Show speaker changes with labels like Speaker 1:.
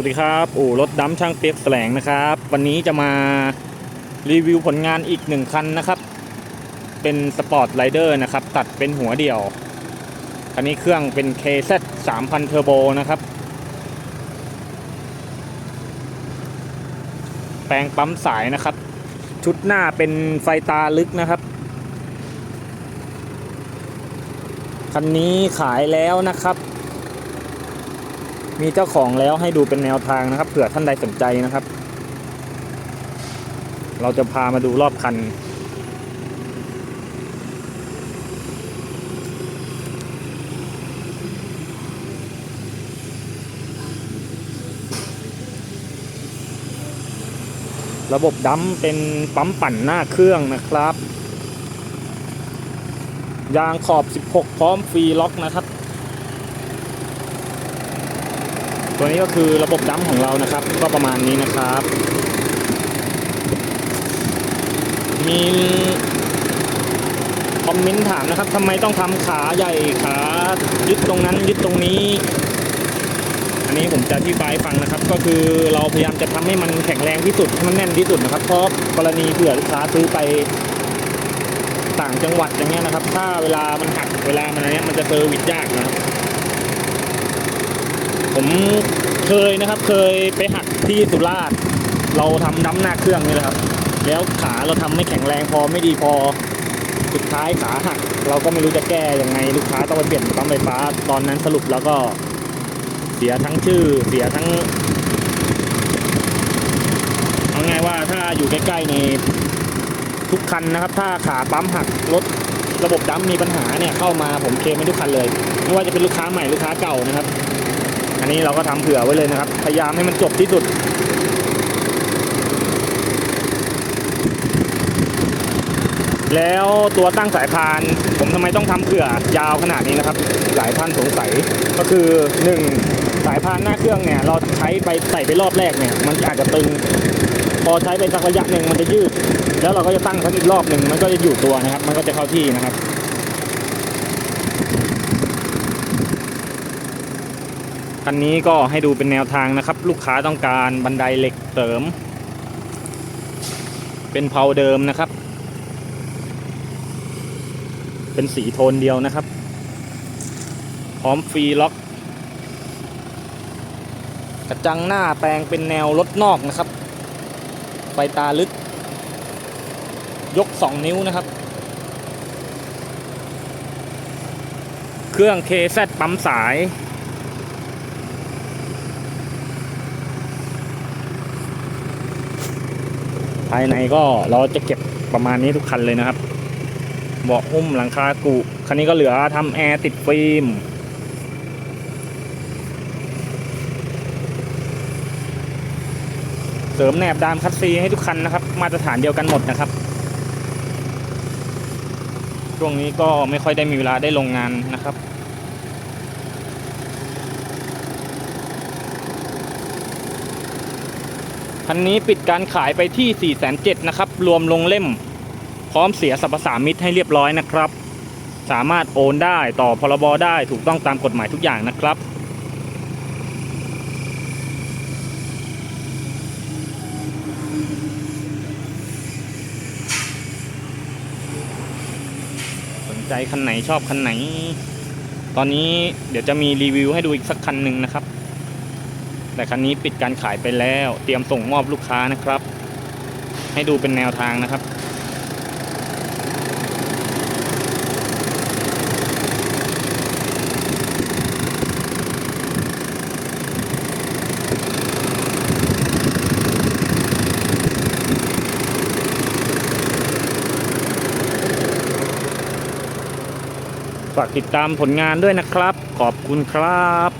Speaker 1: วัสดีครับอู่รถดำช่างเปียกแสลงนะครับ วันนี้จะมารีวิวผลงานอีกหนึ่งคันนะครับ เป็นสปอร์ตไรเดอร์นะครับ ตัดเป็นหัวเดี่ยวคันนี้เครื่องเป็น KZ 3000 Turbo นะครับ แปลงปั๊มสายนะครับ ชุดหน้าเป็นไฟตาลึกนะครับ คันนี้ขายแล้วนะครับ มีเจ้าของแล้วให้ดูเป็นแนวทางนะครับ เผื่อท่านใดสนใจนะครับ เราจะพามาดูรอบคัน ระบบดัมเป็นปั๊มปั่นหน้าเครื่องนะครับ ยางขอบ 16 พร้อมฟรีล็อกนะครับ ตัวนี้ก็คือระบบดัมของเรานะครับ ก็ประมาณนี้นะครับ มีคอมเมนต์ถามนะครับทำไมต้องทำขาใหญ่ขายึดตรงนั้นยึดตรงนี้ อันนี้ผมจะอธิบายฟังนะครับ ก็คือเราพยายามจะทำให้มันแข็งแรงที่สุดให้มันแน่นที่สุดนะครับ เพราะกรณีเผื่อลูกค้าซื้อไปต่างจังหวัดอย่างเงี้ยนะครับ ถ้าเวลามันหักเวลามันอะไรเนี้ยมันจะเซอร์วิสยากนะครับ ผมเคยนะครับเคยไปหักที่สุราษฎร์เราทำดั้มหน้าเครื่องนี่แหละครับ แล้วขาเราทำไม่แข็งแรงพอไม่ดีพอสุดท้ายขาหักเราก็ไม่รู้จะแก้ยังไงลูกค้าต้องไปเปลี่ยนปั๊มไฟฟ้าตอนนั้นสรุปแล้วก็เสียทั้งชื่อเสียทั้งเอาง่ายว่าถ้าอยู่ใกล้ๆในทุกคันนะครับ ถ้าขาปั๊มหักรถระบบดั้มมีปัญหาเนี่ยเข้ามาผมเคลมให้ทุกคันเลยไม่ว่าจะเป็นลูกค้าใหม่ลูกค้าเก่านะครับ นนี้เราก็ทำเผื่อไว้เลยนะครับ พยายามให้มันจบที่สุด แล้วตัวตั้งสายพาน ผมทำไมต้องทำเผื่อยาวขนาดนี้นะครับ หลายท่านสงสัยก็คือ 1. สายพานหน้าเครื่องเนี่ย เราใช้ไปใส่ไปรอบแรกเนี่ย มันอาจจะตึง พอใช้ไปสักระยะหนึ่งมันจะยืด แล้วเราก็จะตั้งสักอีกรอบหนึ่งมันก็จะอยู่ตัวนะครับ มันก็จะเข้าที่นะครับ คันนี้ก็ให้ดูเป็นแนวทางนะครับ ลูกค้าต้องการบันไดเหล็กเสริม เป็นเพาเดิมนะครับ เป็นสีโทนเดียวนะครับ พร้อมฟรีล็อก กระจังหน้าแปลงเป็นแนวรถนอกนะครับ ไฟตาลึก ยก 2 นิ้วนะครับ เครื่อง KZ ปั๊มสาย ภายในก็เราจะเก็บประมาณนี้ทุกคันเลยนะครับเบาะหุ้มหลังคากุคันนี้ก็เหลือทำแอร์ติดฟิล์มเสริมแหนบดามคัดซีให้ทุกคันนะครับ มาตรฐานเดียวกันหมดนะครับ ช่วงนี้ก็ไม่ค่อยได้มีเวลาได้ลงงานนะครับ คันนี้ปิดการขายไปที่ 4 7 0 0 0นะครับ รวมลงเล่ม พร้อมเสียสรรพสามิตให้เรียบร้อยนะครับ สามารถโอนได้ต่อพรบได้ถูกต้องตามกฎหมายทุกอย่างนะครับสนใจคันไหนชอบคันไหน ตอนนี้เดี๋ยวจะมีรีวิวให้ดูอีกสักคันหนึ่งนะครับ แต่คันนี้ปิดการขายไปแล้ว เตรียมส่งมอบลูกค้านะครับ ให้ดูเป็นแนวทางนะครับฝากติดตามผลงานด้วยนะครับ ขอบคุณครับ